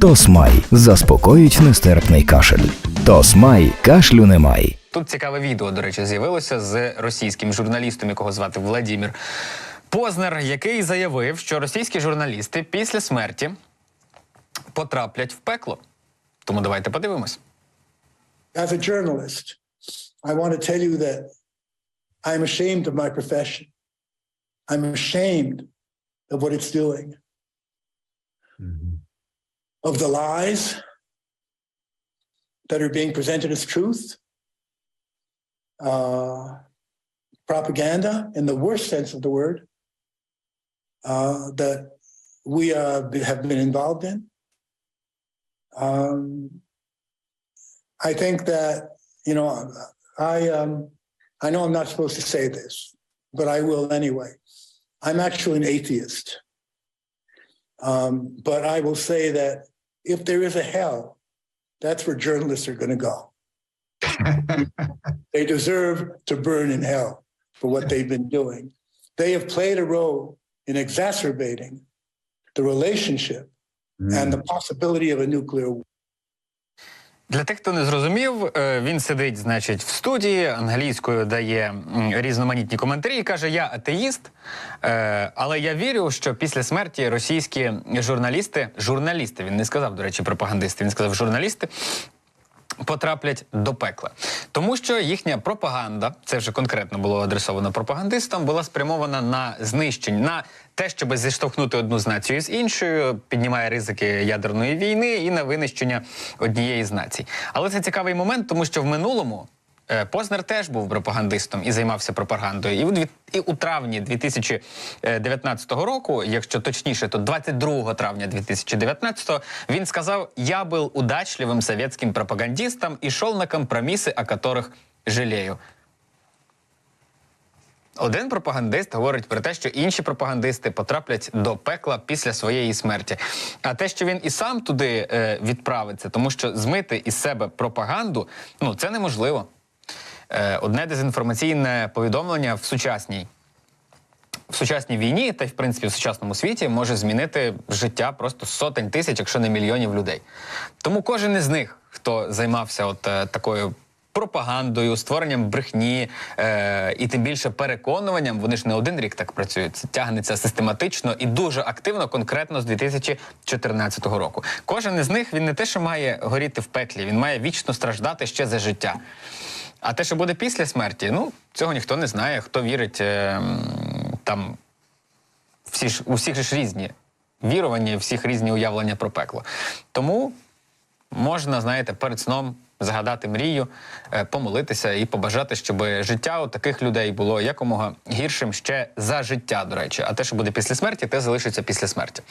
Тосмай заспокоїть нестерпний кашель. Тосмай кашлю немає. Тут цікаве відео, до речі, з'явилося з російським журналістом, якого звати Владімір Познер, який заявив, що російські журналісти після смерті потраплять в пекло. Тому давайте подивимось. as a journalist, I want to tell you that I'm ashamed of my profession. I'm ashamed of what it's doing, of the lies that are being presented as truth, uh, propaganda in the worst sense of the word uh, that we uh, have been involved in. Um, I think that you know I um, I know I'm not supposed to say this, but I will anyway. I'm actually an atheist, um, but I will say that if there is a hell, that's where journalists are going to go. they deserve to burn in hell for what they've been doing. They have played a role in exacerbating the relationship and the mm. possibility of a nuclear war. Для тих, хто не зрозумів, е, він сидить, значить, в студії англійською дає різноманітні коментарі і каже: Я атеїст, е, але я вірю, що після смерті російські журналісти, журналісти, він не сказав, до речі, пропагандисти, він сказав журналісти. Потраплять до пекла, тому що їхня пропаганда, це вже конкретно було адресовано пропагандистам, була спрямована на знищення, на те, щоб зіштовхнути одну з націю з іншою, піднімає ризики ядерної війни і на винищення однієї з націй. Але це цікавий момент, тому що в минулому Познер теж був пропагандистом і займався пропагандою. І у, дві- і у травні 2019 року, якщо точніше, то 22 травня 2019 він сказав: Я був удачливим советским пропагандистом і йшов на компроміси, о которых жалею. Один пропагандист говорить про те, що інші пропагандисти потраплять до пекла після своєї смерті. А те, що він і сам туди е, відправиться, тому що змити із себе пропаганду, ну це неможливо. Е, одне дезінформаційне повідомлення в сучасній. В сучасній війні, та в принципі в сучасному світі може змінити життя просто сотень тисяч, якщо не мільйонів людей. Тому кожен із них, хто займався от е, такою пропагандою, створенням брехні е, і тим більше переконуванням, вони ж не один рік так працюють. Це тягнеться систематично і дуже активно, конкретно з 2014 року. Кожен із них він не те, що має горіти в пеклі, він має вічно страждати ще за життя. А те, що буде після смерті, ну цього ніхто не знає. Хто вірить е, там всі ж у всіх ж різні вірування, всіх різні уявлення про пекло. Тому можна, знаєте, перед сном загадати мрію, е, помолитися і побажати, щоб життя у таких людей було якомога гіршим ще за життя, до речі. А те, що буде після смерті, те залишиться після смерті.